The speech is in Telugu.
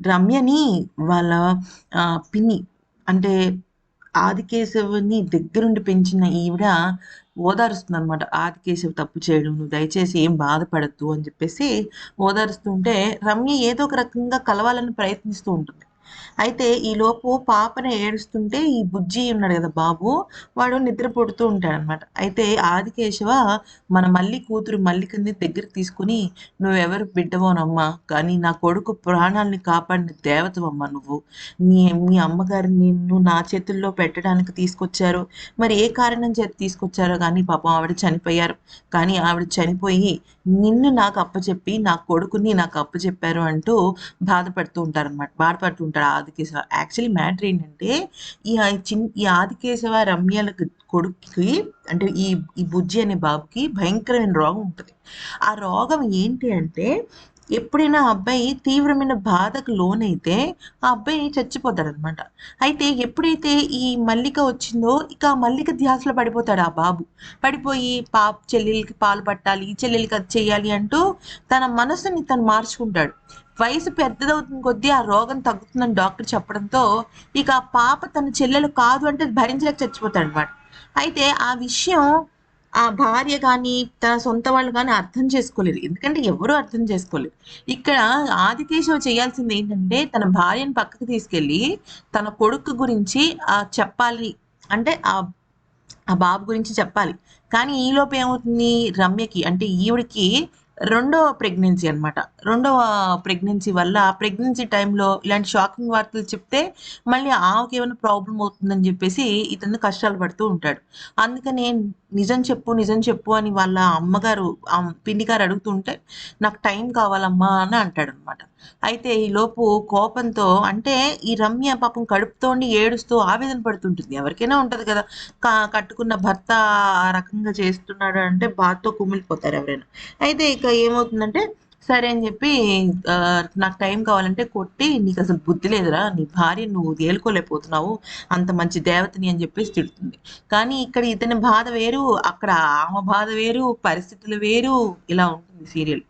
రమ్యని వాళ్ళ పిన్ని అంటే ఆదికేశవుని దగ్గరుండి పెంచిన ఈవిడ ఓదారుస్తుంది అనమాట ఆదికేశవ్ తప్పు చేయడం నువ్వు దయచేసి ఏం బాధపడద్దు అని చెప్పేసి ఓదారుస్తుంటే రమ్య ఏదో ఒక రకంగా కలవాలని ప్రయత్నిస్తూ ఉంటుంది. అయితే ఈలోపు పాపను ఏడుస్తుంటే ఈ బుజ్జి ఉన్నాడు కదా బాబు వాడు నిద్ర పుడుతూ ఉంటాడనమాట అయితే ఆదికేశవ మన మల్లి కూతురు మల్లికని దగ్గరికి తీసుకుని నువ్వెవరు బిడ్డవోనమ్మా? కానీ నా కొడుకు ప్రాణాలని కాపాడిన దేవతవమ్మా నువ్వు. నీ మీ అమ్మగారు నిన్ను నా చేతుల్లో పెట్టడానికి తీసుకొచ్చారు. మరి ఏ కారణం చేత తీసుకొచ్చారో కానీ పాపం ఆవిడ చనిపోయారు. కానీ ఆవిడ చనిపోయి నిన్ను నాకు అప్పచెప్పి నా కొడుకుని నాకు అప్పచెప్పారు అంటూ బాధపడుతూ ఉంటారనమాట బాధపడుతూ ఉంటాడు ఆదికేశవ. యాక్చువల్లీ మ్యాటర్ ఏంటంటే ఈ చిన్ ఈ ఆదికేశవ రమ్యల కొడుక్కి అంటే ఈ ఈ బుజ్జి అనే బాబుకి భయంకరమైన రోగం ఉంటుంది. ఆ రోగం ఏంటి అంటే ఎప్పుడైనా అబ్బాయి తీవ్రమైన బాధకు లోనైతే ఆ అబ్బాయి చచ్చిపోతాడు అనమాట అయితే ఎప్పుడైతే ఈ మల్లిక వచ్చిందో ఇక మల్లిక ధ్యాసలో పడిపోతాడు ఆ బాబు. పడిపోయి పాప చెల్లెలకి పాలు పట్టాలి చెల్లెలకి అది చేయాలి అంటూ తన మనసుని తను మార్చుకుంటాడు. వయసు పెద్దదవుతున్న కొద్దీ ఆ రోగం తగ్గుతుందని డాక్టర్ చెప్పడంతో ఇక ఆ పాప తన చెల్లెలు కాదు అంటే భరించలేక చచ్చిపోతాడు అనమాట అయితే ఆ విషయం ఆ భార్య కానీ తన సొంత వాళ్ళు కానీ అర్థం చేసుకోలేరు ఎందుకంటే ఎవరు అర్థం చేసుకోలేరు ఇక్కడ ఆదికేశవ చేయాల్సింది ఏంటంటే తన భార్యను పక్కకు తీసుకెళ్ళి తన కొడుకు గురించి ఆ చెప్పాలి. అంటే ఆ ఆ బాబు గురించి చెప్పాలి. కానీ ఈలోపు ఏమవుతుంది? రమ్యకి అంటే ఈవిడికి రెండవ ప్రెగ్నెన్సీ అనమాట రెండవ ప్రెగ్నెన్సీ వల్ల ప్రెగ్నెన్సీ టైంలో ఇలాంటి షాకింగ్ వార్తలు చెప్తే మళ్ళీ ఆమెకి ఏమైనా ప్రాబ్లం అవుతుందని చెప్పేసి ఇతను కష్టాలు పడుతూ ఉంటాడు. అందుకనే నిజం చెప్పు నిజం చెప్పు అని వాళ్ళ అమ్మగారు పిండి గారు అడుగుతుంటే నాకు టైం కావాలమ్మా అని అంటాడు అనమాట అయితే ఈ లోపు కోపంతో అంటే ఈ రమ్య పాపం కడుపుతోండి ఏడుస్తూ ఆవేదన పడుతుంటుంది. ఎవరికైనా ఉంటది కదా కట్టుకున్న భర్త ఆ రకంగా చేస్తున్నాడు అంటే బాధతో కుమిలిపోతారు ఎవరైనా. అయితే ఇక ఏమవుతుందంటే సరే అని చెప్పి నాకు టైం కావాలంటే కొట్టి నీకు అసలు బుద్ధి లేదురా నీ భార్య నువ్వు తేలుకోలేకపోతున్నావు అంత మంచి దేవతని అని చెప్పేసి తిడుతుంది. కానీ ఇక్కడ ఇతని బాధ వేరు అక్కడ ఆమె బాధ వేరు పరిస్థితులు వేరు ఇలా ఉంటుంది సీరియల్.